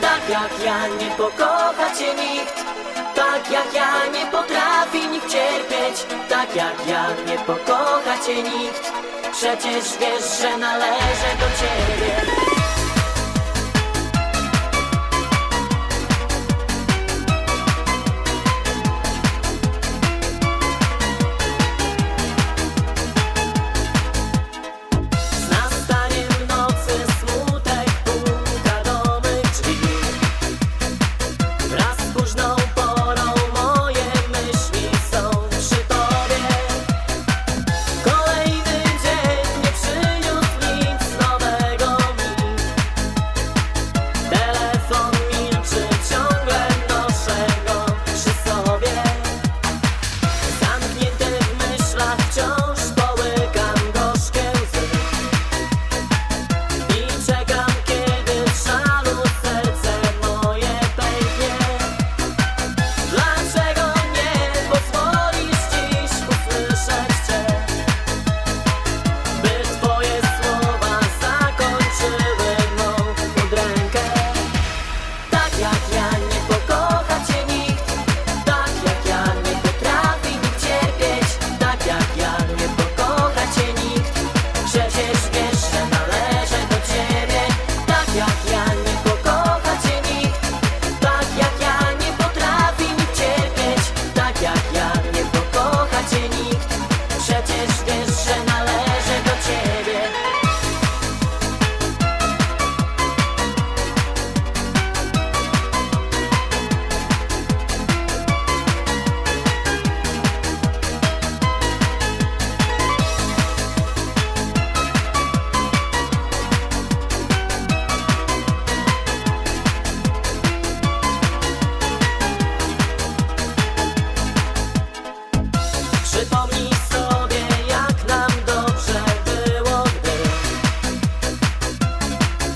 Tak jak ja nie pokocha cię nikt Tak jak ja nie potrafi nikt cierpieć Tak jak ja nie pokocha cię nikt. Przecież wiesz, że należę do ciebie.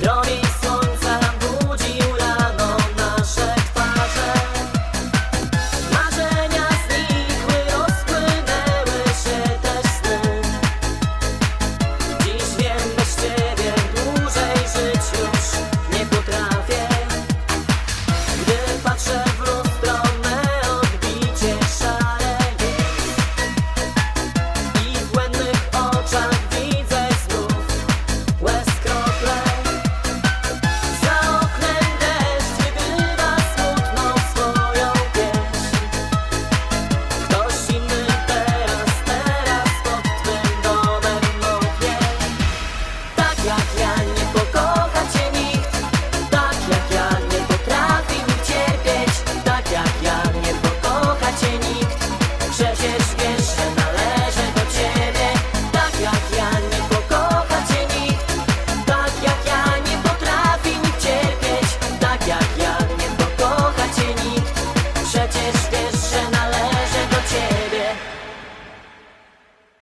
Don't just